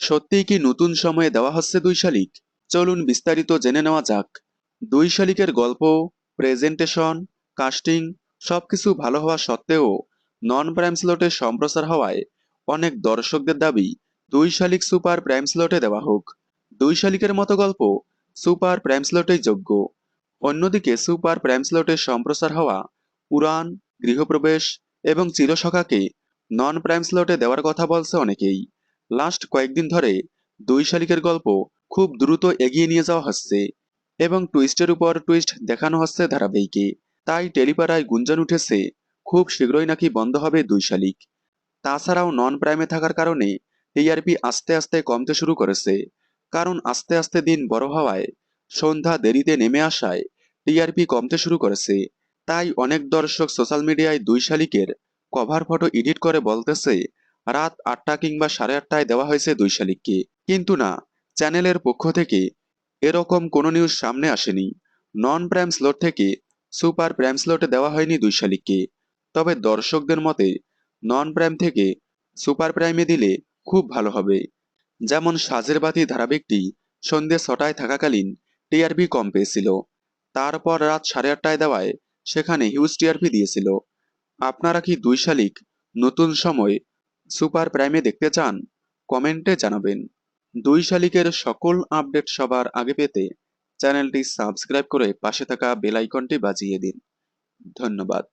সত্যিই কি নতুন সময়ে দেওয়া হচ্ছে দুই শালিক? চলুন বিস্তারিত জেনে নেওয়া যাক। দুই শালিকের গল্প, প্রেজেন্টেশন, কাস্টিং সবকিছু ভালো হওয়া সত্ত্বেও নন প্রাইম স্লটে সম্প্রচার হওয়ায় অনেক দর্শকদের দাবি দুই শালিক সুপার প্রাইম স্লটে দেওয়া হোক। দুই শালিকের মতো গল্প সুপার প্রাইম স্লটেই যোগ্য। অন্যদিকে সুপার প্রাইম স্লটে সম্প্রচার হওয়া পুরাণ গৃহপ্রবেশ এবং চিরসখাকে নন প্রাইম স্লটে দেওয়ার কথা বলছে অনেকেই। লাস্ট কয়েকদিন ধরে দুই শালিকের গল্প খুব দ্রুত এগিয়ে নিয়ে যাওয়া হচ্ছে এবং টুইস্টের উপর টুইস্ট দেখানো হচ্ছে ধারাবাহিকে। তাই টেলিপাড়ায় গুঞ্জন উঠেছে, খুব শীঘ্রই নাকি বন্ধ হবে দুই শালিক। তাছাড়াও নন প্রাইমে থাকার কারণে টিআরপি আস্তে আস্তে কমতে শুরু করেছে, কারণ আস্তে আস্তে দিন বড় হওয়ায় সন্ধ্যা দেরিতে নেমে আসায় টিআরপি কমতে শুরু করেছে। তাই অনেক দর্শক সোশ্যাল মিডিয়ায় দুই শালিকের কভার ফটো এডিট করে বলতেছে রাত আটটা কিংবা সাড়ে আটটায় দেওয়া হয়েছে দুই শালিককে। কিন্তু না, চ্যানেলের পক্ষ থেকে এরকম কোনো নিউজ সামনে আসেনি। নন প্রাইম স্লট থেকে সুপার প্রাইম স্লটে দেওয়া হয়নি দুই শালিককে। তবে দর্শকদের মতে নন প্রাইম থেকে সুপার প্রাইমে দিলে খুব ভালো হবে। যেমন সাজের বাতি ধারাবাহিকটি সন্ধ্যে ছটায় থাকাকালীন টিআরপি কম পেয়েছিল। তারপর রাত সাড়ে আটটায় দেওয়ায় সেখানে হিউজ টিআরপি দিয়েছিল। আপনারা কি দুই শালিক নতুন সময় সুপার প্রাইমে দেখতে চান, কমেন্টে জানাবেন। দুই শালিকের সকল আপডেট সবার আগে পেতে চ্যানেলটি সাবস্ক্রাইব করে পাশে থাকা বেল আইকনটি বাজিয়ে দিন। ধন্যবাদ।